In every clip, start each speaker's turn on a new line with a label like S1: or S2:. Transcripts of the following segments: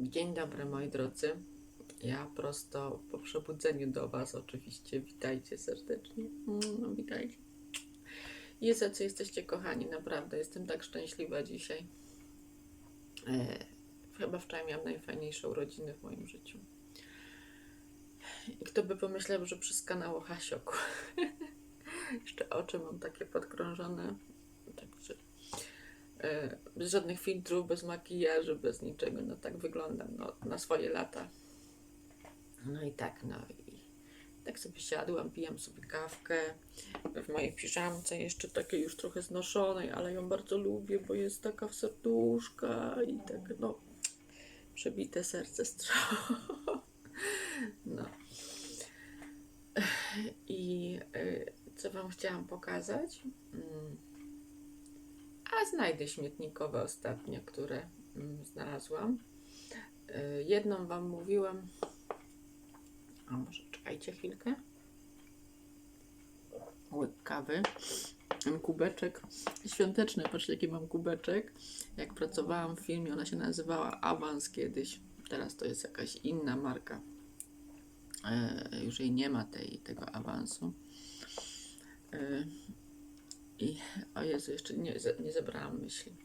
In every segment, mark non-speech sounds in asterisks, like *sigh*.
S1: Dzień dobry moi drodzy. Ja prosto po przebudzeniu do Was oczywiście. Witajcie serdecznie. Mm, No, witajcie. Jest, jacy jesteście kochani, naprawdę. Jestem tak szczęśliwa dzisiaj. E, chyba wczoraj miałam najfajniejsze urodziny w moim życiu. I kto by pomyślał, że przez kanał o Hasioku. *laughs* Jeszcze oczy mam takie podkrążone. Bez żadnych filtrów, bez makijażu, bez niczego. No tak wyglądam no, na swoje lata. No i tak, no i tak sobie siadłam, pijam sobie kawkę w mojej piżamce, jeszcze takiej już trochę znoszonej, ale ją bardzo lubię, bo jest taka w serduszka i tak, no, przebite serce strzał. *laughs* No. I y, co Wam chciałam pokazać? Mm. A znajdę śmietnikowe ostatnio, które mm, znalazłam. Y, jedną Wam mówiłam. A może czekajcie chwilkę. Łyk kawy. Kubeczek świąteczny. Patrzcie, jaki mam kubeczek. Jak pracowałam w filmie, ona się nazywała Awans kiedyś. Teraz to jest jakaś inna marka. E, już jej nie ma tej, tego awansu. I o Jezu, jeszcze nie, nie zebrałam myśli.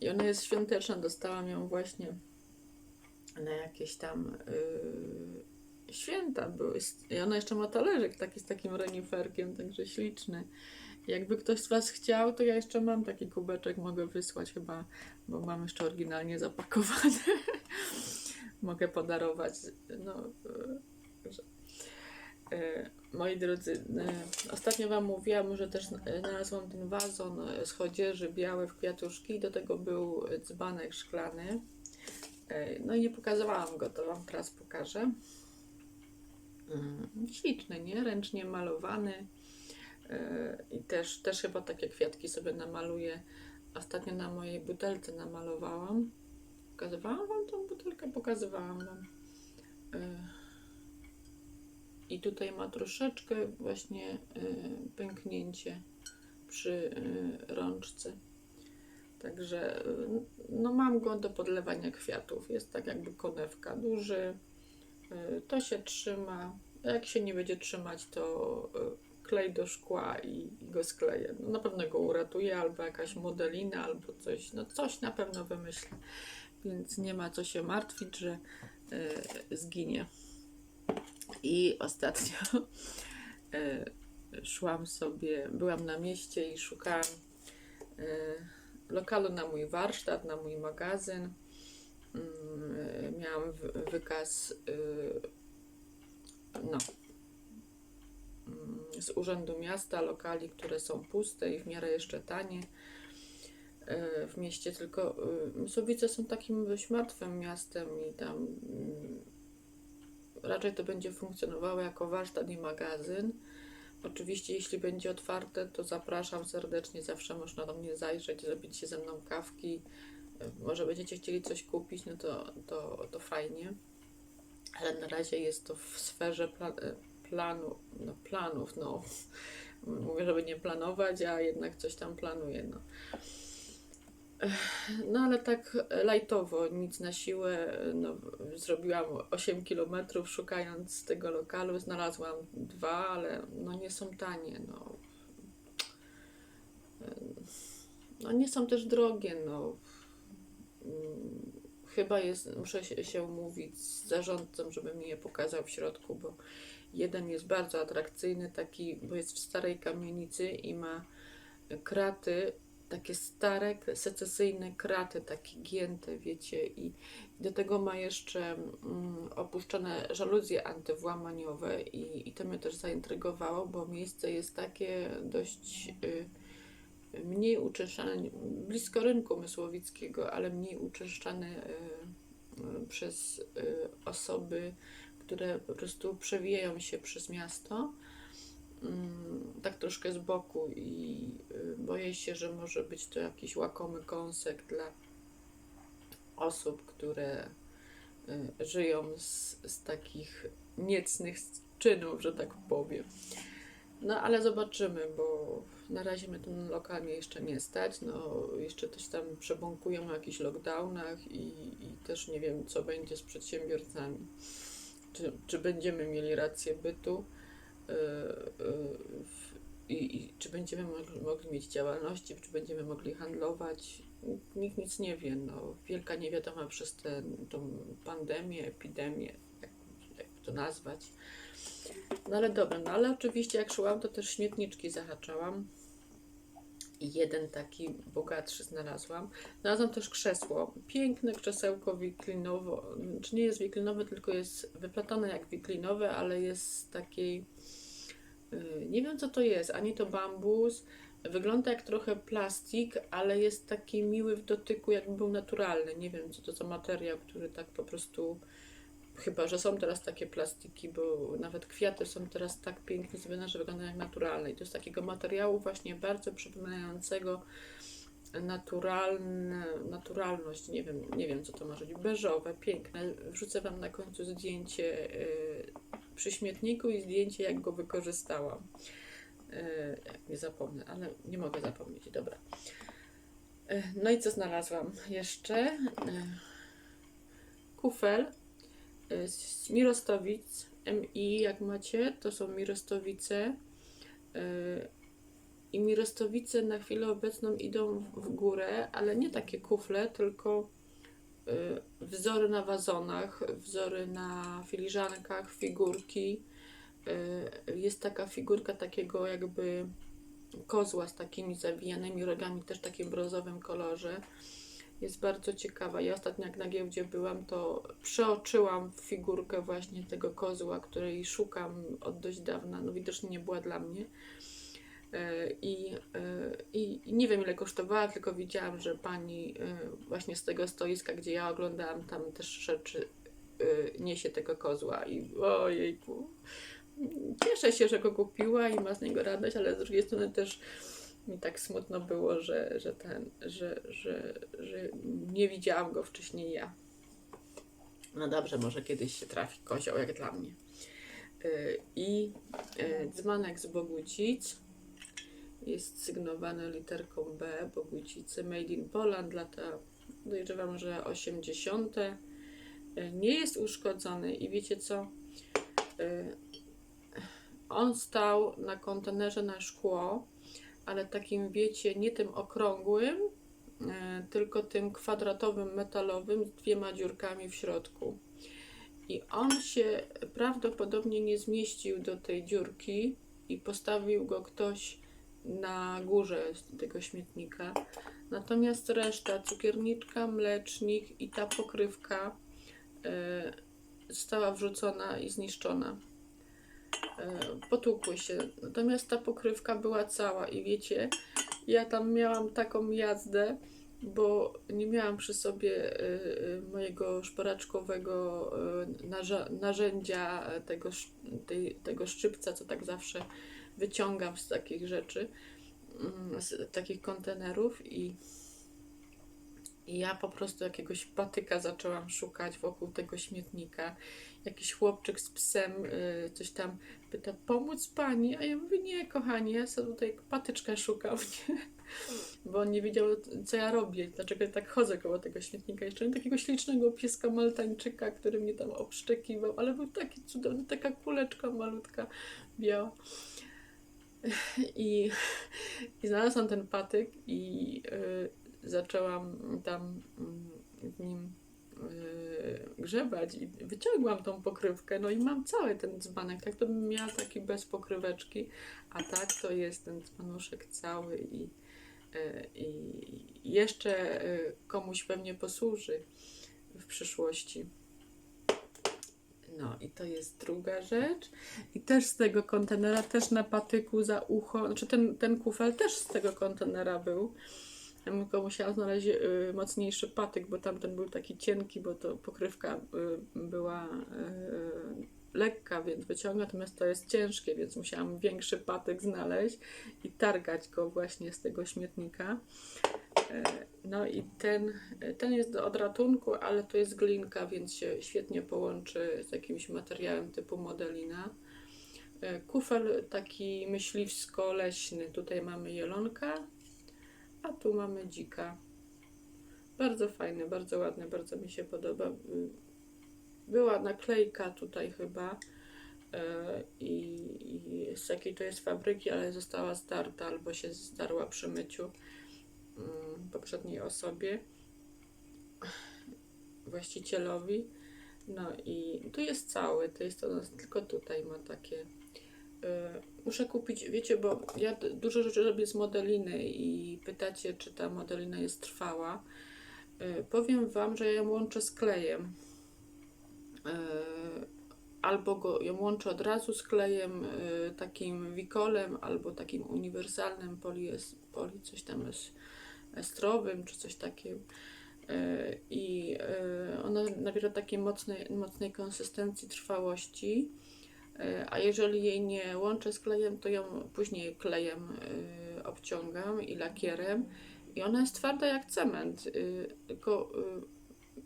S1: I ona jest świąteczna, dostałam ją właśnie na jakieś tam yy, święta były. I ona jeszcze ma talerzyk taki z takim reniferkiem, także śliczny. Jakby ktoś z Was chciał, to ja jeszcze mam taki kubeczek, mogę wysłać chyba, bo mam jeszcze oryginalnie zapakowany. *laughs* mogę podarować. No, yy, moi drodzy, yy, ostatnio Wam mówiłam, że też yy, znalazłam ten wazon z chodzieży biały w kwiatuszki do tego był dzbanek szklany. No i nie pokazywałam go, to Wam teraz pokażę. Śliczny, nie? Ręcznie malowany. I też, też chyba takie kwiatki sobie namaluję. Ostatnio na mojej butelce namalowałam. Pokazywałam Wam tą butelkę? Pokazywałam Wam. I tutaj ma troszeczkę właśnie yy, pęknięcie przy yy, rączce. Także yy, no mam go do podlewania kwiatów. Jest tak jakby konewka duży. To się trzyma. Jak się nie będzie trzymać, to klej do szkła i, go skleję. No, na pewno go uratuje, albo jakaś modelina, albo coś. No coś na pewno wymyślę. Więc nie ma co się martwić, że zginie. I ostatnio yy, *laughs* szłam sobie, byłam na mieście i szukałam yy, lokalu na mój warsztat, na mój magazyn. Mm, Miałam wy- wykaz no, mm, z Urzędu Miasta lokali, które są puste i w miarę jeszcze tanie w mieście, tylko Mysłowice są takim dość martwym miastem i tam mm, raczej to będzie funkcjonowało jako warsztat i magazyn. Oczywiście, jeśli będzie otwarte, to zapraszam serdecznie. Zawsze można do mnie zajrzeć, zrobić się ze mną kawki. Może będziecie chcieli coś kupić, no to, to, to fajnie. Ale na razie jest to w sferze pla, planu, no planów. No. Mówię, żeby nie planować, a jednak coś tam planuję. No. No ale tak lajtowo, nic na siłę. No, zrobiłam 8 km szukając tego lokalu. Znalazłam dwa, ale no nie są tanie. No. No nie są też drogie. No. Mm, Chyba jest, muszę się umówić z zarządcą, żeby mi je pokazał w środku, bo jeden jest bardzo atrakcyjny, taki, bo jest w starej kamienicy i ma kraty, takie stare, secesyjne kraty, takie gięte, wiecie, i do tego ma jeszcze mm, opuszczone żaluzje antywłamaniowe i, i to mnie też zaintrygowało, bo miejsce jest takie dość y, mniej uczęszczane, blisko rynku mysłowickiego, ale mniej uczęszczane y, y, przez y, osoby, które po prostu przewijają się przez miasto. Mm, tak troszkę z boku i y, boję się, że może być to jakiś łakomy kąsek dla osób, które y, żyją z, z takich niecnych czynów, że tak powiem. No ale zobaczymy, bo na razie mnie ten lokal mnie jeszcze nie stać. No jeszcze coś tam przebąkują o jakichś lockdownach i, i też nie wiem, co będzie z przedsiębiorcami. Czy, czy będziemy mieli rację bytu yy, yy, i, i czy będziemy mogli, mogli mieć działalności, czy będziemy mogli handlować. Nikt nic nie wie. No, wielka niewiadoma przez tę pandemię, epidemię, jak, jak to nazwać. No ale dobra, no ale oczywiście jak szłam, to też śmietniczki zahaczałam. I jeden taki bogatszy znalazłam. Znalazłam też krzesło. Piękne krzesełko wiklinowo. Czy nie jest wiklinowe, tylko jest wyplatane jak wiklinowe, ale jest z takiej. Y, Nie wiem co to jest, ani to bambus. Wygląda jak trochę plastik, ale jest taki miły w dotyku, jakby był naturalny. Nie wiem co to za materiał, który tak po prostu Chyba, że są teraz takie plastiki, bo nawet kwiaty są teraz tak pięknie zrobione, że wyglądają jak naturalne. I to jest takiego materiału właśnie bardzo przypominającego naturalne, naturalność. Nie wiem, nie wiem co to może być. Beżowe, piękne. Wrzucę Wam na końcu zdjęcie yy, przy śmietniku i zdjęcie jak go wykorzystałam. Yy, jak nie zapomnę, ale nie mogę zapomnieć. Dobra. Yy, no i co znalazłam jeszcze? Yy, kufel z Mirostowic, MI jak macie, to są Mirostowice i Mirostowice na chwilę obecną idą w- górę, ale nie takie kufle, tylko wzory na wazonach, wzory na filiżankach, figurki. Y, Jest taka figurka takiego jakby kozła z takimi zawijanymi rogami, też takim brązowym kolorze jest bardzo ciekawa. Ja ostatnio jak na giełdzie byłam, to przeoczyłam figurkę właśnie tego kozła, której szukam od dość dawna. No widocznie nie była dla mnie. E, I, e, i, nie wiem ile kosztowała, tylko widziałam, że pani e, właśnie z tego stoiska, gdzie ja oglądałam tam też rzeczy, niesie tego kozła i ojejku. Cieszę się, że go kupiła i ma z niego radość, ale z drugiej strony też mi tak smutno było, że, że ten, że, że, że nie widziałam go wcześniej ja. No dobrze, może kiedyś się trafi kozioł, jak dla mnie. I dzbanek z Bogucic jest sygnowany literką B, Bogucice, Made in Poland, lata, dojrzewam, że 80. Y, Nie jest uszkodzony i wiecie co? Y, On stał na kontenerze na szkło, ale takim, wiecie, nie tym okrągłym, e, tylko tym kwadratowym, metalowym z dwiema dziurkami w środku. I on się prawdopodobnie nie zmieścił do tej dziurki i postawił go ktoś na górze tego śmietnika. Natomiast reszta, cukierniczka, mlecznik i ta pokrywka e, została wrzucona i zniszczona e, potłukły się. Natomiast ta pokrywka była cała i wiecie, ja tam miałam taką jazdę, bo nie miałam przy sobie e, mojego szporaczkowego narzędzia tego, tego szczypca, co tak zawsze wyciągam z takich rzeczy, mm, z takich kontenerów i i ja po prostu jakiegoś patyka zaczęłam szukać wokół tego śmietnika. Jakiś chłopczyk z psem y, coś tam pyta, pomóc pani? A ja mówię, nie, kochani, ja sobie tutaj patyczka szukam, nie? *laughs* Bo on nie wiedział, co ja robię, dlaczego ja tak chodzę koło tego śmietnika. Jeszcze miałem takiego ślicznego pieska maltańczyka, który mnie tam obszczekiwał, ale był taki cudowny, taka kuleczka malutka, biała. I, i znalazłam ten patyk i y, zaczęłam tam mm, w nim y, grzebać i wyciągłam tą pokrywkę, no i mam cały ten dzbanek, tak to bym miała taki bez pokryweczki, a tak to jest ten dzbanuszek cały i, y, i jeszcze y, komuś pewnie posłuży w przyszłości. No i to jest druga rzecz. I też z tego kontenera, też na patyku za ucho, znaczy ten, ten kufel też z tego kontenera był. Ja tylko musiała znaleźć y, mocniejszy patyk, bo tamten był taki cienki, bo to pokrywka y, była y, lekka, więc wyciąga, natomiast to jest ciężkie, więc musiałam większy patyk znaleźć i targać go właśnie z tego śmietnika. No i ten, ten jest od ratunku, ale to jest glinka, więc się świetnie połączy z jakimś materiałem typu modelina. E, Kufel taki myśliwsko-leśny. Tutaj mamy jelonka, a tu mamy dzika. Bardzo fajny, bardzo ładny, bardzo mi się podoba. Y, Była naklejka tutaj chyba e, i, i z jakiej to jest fabryki, ale została zdarta albo się zdarła przy myciu poprzedniej osobie, właścicielowi. No i tu jest cały, to jest tylko tutaj ma takie. e, Muszę kupić, wiecie, bo ja dużo rzeczy robię z modeliny i pytacie, czy ta modelina jest trwała. E, Powiem Wam, że ja ją łączę z klejem. Albo go, ją łączę od razu z klejem takim wikolem, albo takim uniwersalnym polies, poli, coś tam jest estrowym, czy coś takiego. I e, ona nabiera takiej mocnej, mocnej konsystencji, trwałości. E, A jeżeli jej nie łączę z klejem, to ją później klejem e, obciągam i lakierem. I ona jest twarda jak cement. Tylko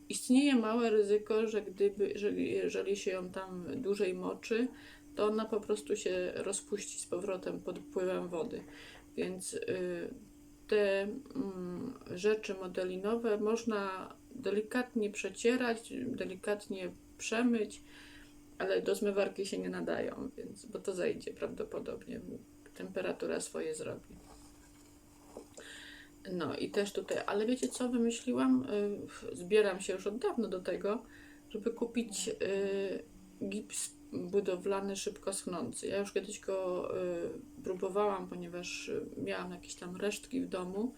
S1: istnieje małe ryzyko, że gdyby, jeżeli, jeżeli się ją tam dłużej moczy, to ona po prostu się rozpuści z powrotem pod wpływem wody. Więc te mm, rzeczy modelinowe można delikatnie przecierać, delikatnie przemyć, ale do zmywarki się nie nadają, więc, bo to zejdzie prawdopodobnie. Temperatura swoje zrobi. No i też tutaj, ale wiecie co wymyśliłam? Y, Zbieram się już od dawna do tego, żeby kupić y, gips budowlany szybko schnący. Ja już kiedyś go y, próbowałam, ponieważ y, miałam jakieś tam resztki w domu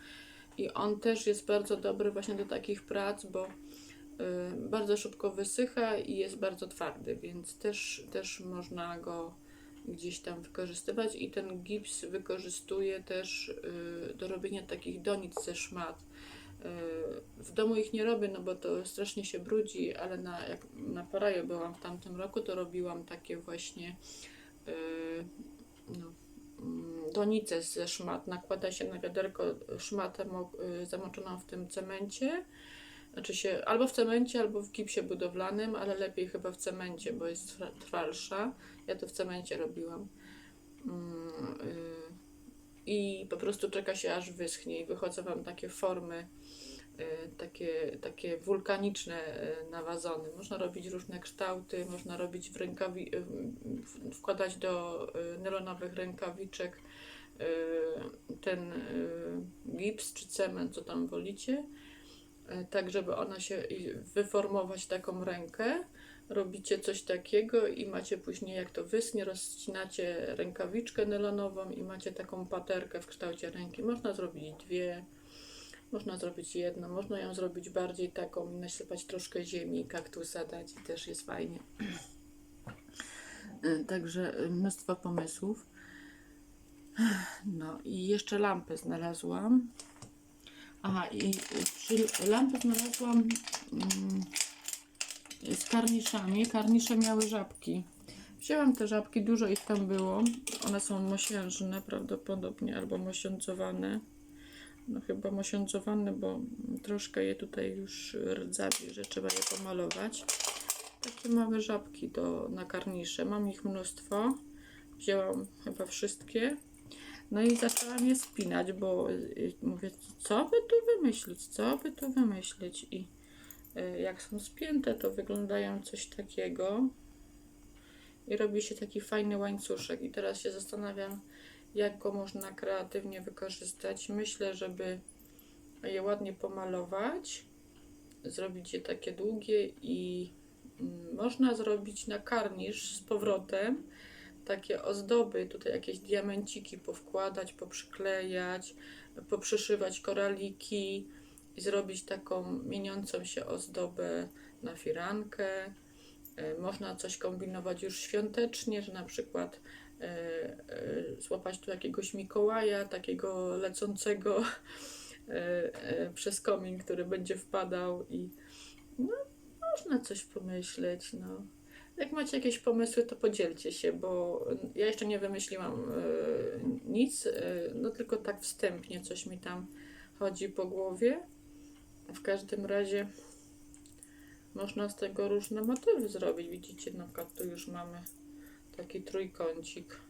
S1: i on też jest bardzo dobry właśnie do takich prac, bo y, bardzo szybko wysycha i jest bardzo twardy, więc też, też można go gdzieś tam wykorzystywać i ten gips wykorzystuje też y, do robienia takich donic ze szmat. W domu ich nie robię, no bo to strasznie się brudzi, ale na, jak na Paraje byłam w tamtym roku, to robiłam takie właśnie y, no, mm, donice ze szmat. Nakłada się na wiaderko szmatę y, zamoczoną w tym cemencie. Znaczy się albo w cemencie, albo w gipsie budowlanym, ale lepiej chyba w cemencie, bo jest trwa- trwalsza. Ja to w cemencie robiłam. I po prostu czeka się aż wyschnie i wychodzą wam takie formy, y, takie, takie wulkaniczne y, na wazony. Można robić różne kształty, można robić w rękawi, y, wkładać do nylonowych rękawiczek ten gips czy cement, co tam wolicie, tak żeby ona się wyformować taką rękę robicie coś takiego i macie później, jak to wyschnie, rozcinacie rękawiczkę nylonową i macie taką paterkę w kształcie ręki. Można zrobić dwie, można zrobić jedną, można ją zrobić bardziej taką i nasypać troszkę ziemi, kaktusa dać i też jest fajnie. Y, Także y, mnóstwo pomysłów. No i jeszcze lampę znalazłam. Aha, i przy lampę znalazłam mm, z karniszami. Karnisze miały żabki. Wzięłam te żabki, dużo ich tam było. One są mosiężne prawdopodobnie, albo mosiądzowane. No chyba mosiądzowane, bo troszkę je tutaj już rdzawi, że trzeba je pomalować. Takie małe żabki do, na karnisze. Mam ich mnóstwo. Wzięłam chyba wszystkie. No i zaczęłam je spinać, bo y, mówię, co by tu wymyślić, co by tu wymyślić i jak są spięte, to wyglądają coś takiego i robi się taki fajny łańcuszek. I teraz się zastanawiam, jak go można kreatywnie wykorzystać. Myślę, żeby je ładnie pomalować, zrobić je takie długie i mm, można zrobić na karnisz z powrotem takie ozdoby, tutaj jakieś diamenciki powkładać, poprzyklejać, poprzyszywać koraliki zrobić taką mieniącą się ozdobę na firankę. E, Można coś kombinować już świątecznie, że na przykład e, e, złapać tu jakiegoś Mikołaja, takiego lecącego *laughs* przez komin, który będzie wpadał i no, można coś pomyśleć, no. Jak macie jakieś pomysły, to podzielcie się, bo ja jeszcze nie wymyśliłam nic, no tylko tak wstępnie coś mi tam chodzi po głowie. W każdym razie można z tego różne motywy zrobić. Widzicie, na przykład tu już mamy Taki trójkącik.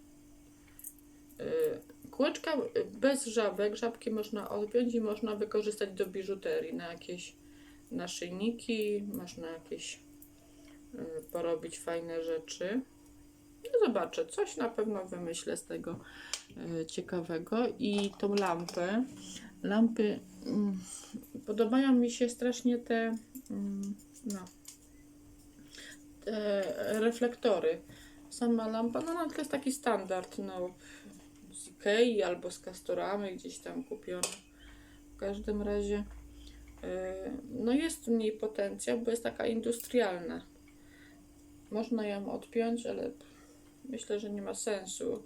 S1: Y, Kółeczka y, bez żabek. Żabki można odpiąć i można wykorzystać do biżuterii na jakieś naszyjniki, można jakieś y, porobić fajne rzeczy. No zobaczę, coś na pewno wymyślę z tego ciekawego. I tą lampę. Lampy mm, podobają mi się strasznie te mm, no, te reflektory. Sama lampa, no, no to jest taki standard, no z Ikei albo z Castoramy gdzieś tam kupiona. W każdym razie yy, no jest w niej potencjał, bo jest taka industrialna. Można ją odpiąć, ale myślę, że nie ma sensu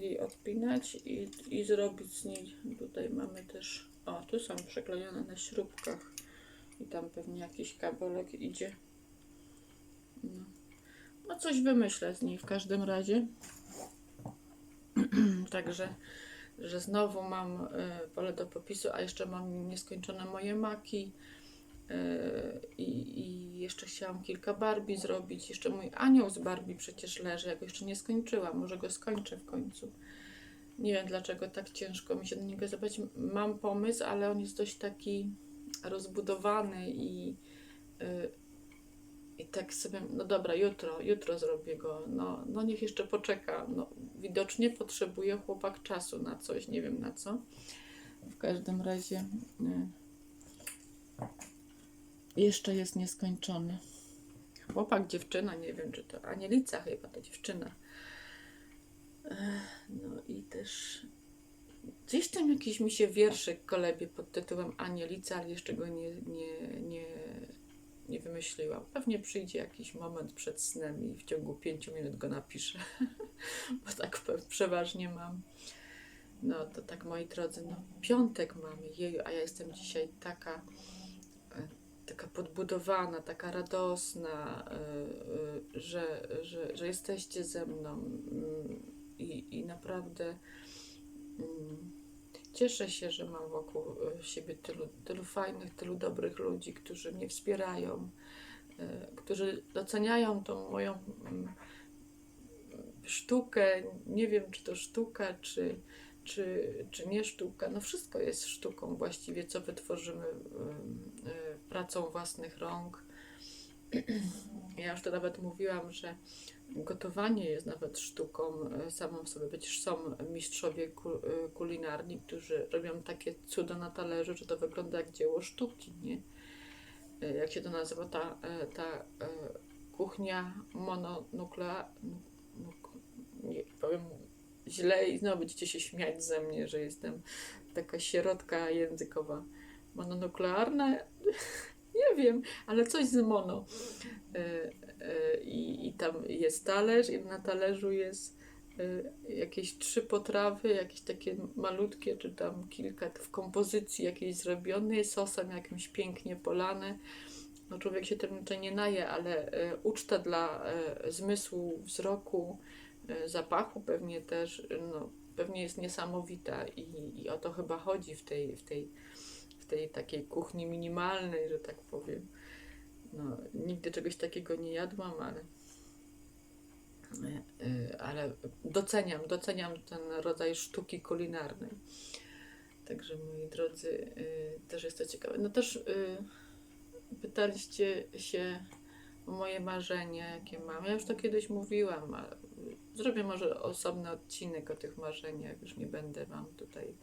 S1: jej odpinać i, i zrobić z niej. Tutaj mamy też, o tu są przeklejone na śrubkach i tam pewnie jakiś kabelek idzie. No. no coś wymyślę z niej w każdym razie. *clears throat* Także, że znowu mam y, pole do popisu, a jeszcze mam nieskończone moje maki. Y, I, jeszcze chciałam kilka Barbie zrobić. Jeszcze mój anioł z Barbie przecież leży. Ja go jeszcze nie skończyłam. Może go skończę w końcu. Nie wiem dlaczego tak ciężko mi się do niego zabrać. Mam pomysł, ale on jest dość taki rozbudowany i, y, i tak sobie, no dobra, jutro, jutro zrobię go. No, no niech jeszcze poczeka. No, widocznie potrzebuje chłopak czasu na coś, nie wiem na co. W każdym razie y, jeszcze jest nieskończony. Chłopak, dziewczyna, nie wiem czy to Anielica chyba ta dziewczyna. No i też gdzieś tam jakiś mi się wierszyk kolebie pod tytułem Anielica, ale jeszcze go nie, nie, nie, nie wymyśliłam. Pewnie przyjdzie jakiś moment przed snem i w ciągu pięciu minut go napiszę, *laughs* bo tak przeważnie mam. No to tak moi drodzy, no piątek mamy, jeju, a ja jestem dzisiaj taka, taka podbudowana, taka radosna, e, e, że, że, że jesteście ze mną mm, i, i naprawdę mm, cieszę się, że mam wokół e, siebie tylu, tylu fajnych, tylu dobrych ludzi, którzy mnie wspierają, którzy doceniają tą moją mm, sztukę. Nie wiem, czy to sztuka, czy, czy, czy nie sztuka. No wszystko jest sztuką właściwie, co wytworzymy pracą własnych rąk. *clears throat* Ja już to nawet mówiłam, że gotowanie jest nawet sztuką e, samą w sobie. Przecież są mistrzowie e, kulinarni, którzy robią takie cuda na talerzu, że to wygląda jak dzieło sztuki, nie? E, Jak się to nazywa ta, ta kuchnia mononuklearna? Nie powiem źle i znowu będziecie się śmiać ze mnie, że jestem taka sierotka językowa. Mononuklearna? *laughs* Nie wiem, ale coś z mono. E, e, I, I tam jest talerz, i na talerzu jest e, jakieś trzy potrawy, jakieś takie malutkie, czy tam kilka w kompozycji jakiejś zrobione, sosem jakimś pięknie polane. No człowiek się tym nie naje, ale uczta dla zmysłu wzroku, zapachu pewnie też, no, pewnie jest niesamowita i, i o to chyba chodzi w tej, w tej, tej takiej kuchni minimalnej, że tak powiem. No, nigdy czegoś takiego nie jadłam, ale, e, ale doceniam, doceniam ten rodzaj sztuki kulinarnej. Także moi drodzy, e, też jest to ciekawe. No też e, pytaliście się o moje marzenia, jakie mam. Ja już to kiedyś mówiłam, ale zrobię może osobny odcinek o tych marzeniach. Już nie będę Wam tutaj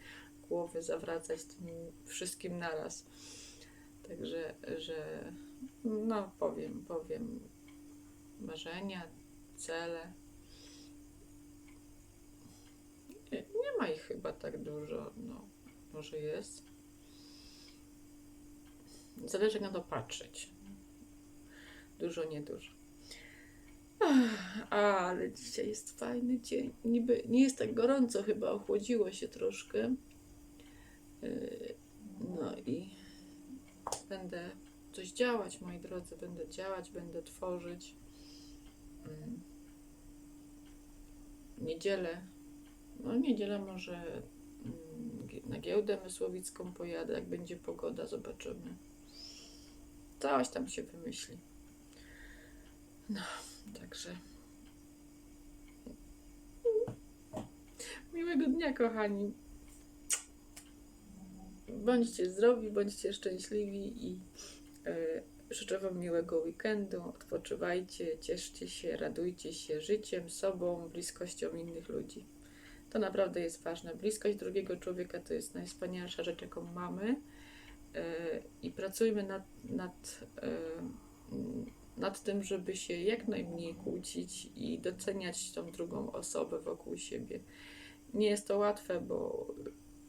S1: głowy zawracać tym wszystkim naraz. Także, że no powiem, powiem marzenia, cele. Nie, nie ma ich chyba tak dużo, no może jest. Zależy na to patrzeć. Dużo, niedużo. Ach, ale dzisiaj jest fajny dzień. Niby nie jest tak gorąco, chyba ochłodziło się troszkę. Yy, No i będę coś działać, moi drodzy. Będę działać, będę tworzyć. Mm. Niedzielę. No, niedzielę może mm, na giełdę mysłowicką pojadę, jak będzie pogoda, zobaczymy. Coś tam się wymyśli. No, także miłego dnia, kochani. Bądźcie zdrowi, bądźcie szczęśliwi i e, życzę Wam miłego weekendu. Odpoczywajcie, cieszcie się, radujcie się życiem, sobą, bliskością innych ludzi. To naprawdę jest ważne. Bliskość drugiego człowieka to jest najwspanialsza rzecz, jaką mamy. E, I pracujmy nad, nad, e, nad tym, żeby się jak najmniej kłócić i doceniać tą drugą osobę wokół siebie. Nie jest to łatwe, bo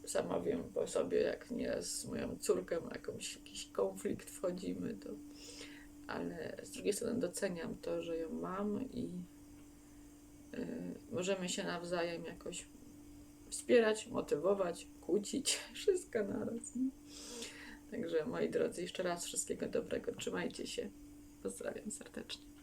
S1: sama wiem po sobie, jak nieraz z moją córką jakąś, jakiś konflikt wchodzimy, to ale z drugiej strony doceniam to, że ją mam i y, możemy się nawzajem jakoś wspierać, motywować, kłócić, *laughs* wszystko naraz. Nie? Także moi drodzy, jeszcze raz wszystkiego dobrego, trzymajcie się. Pozdrawiam serdecznie.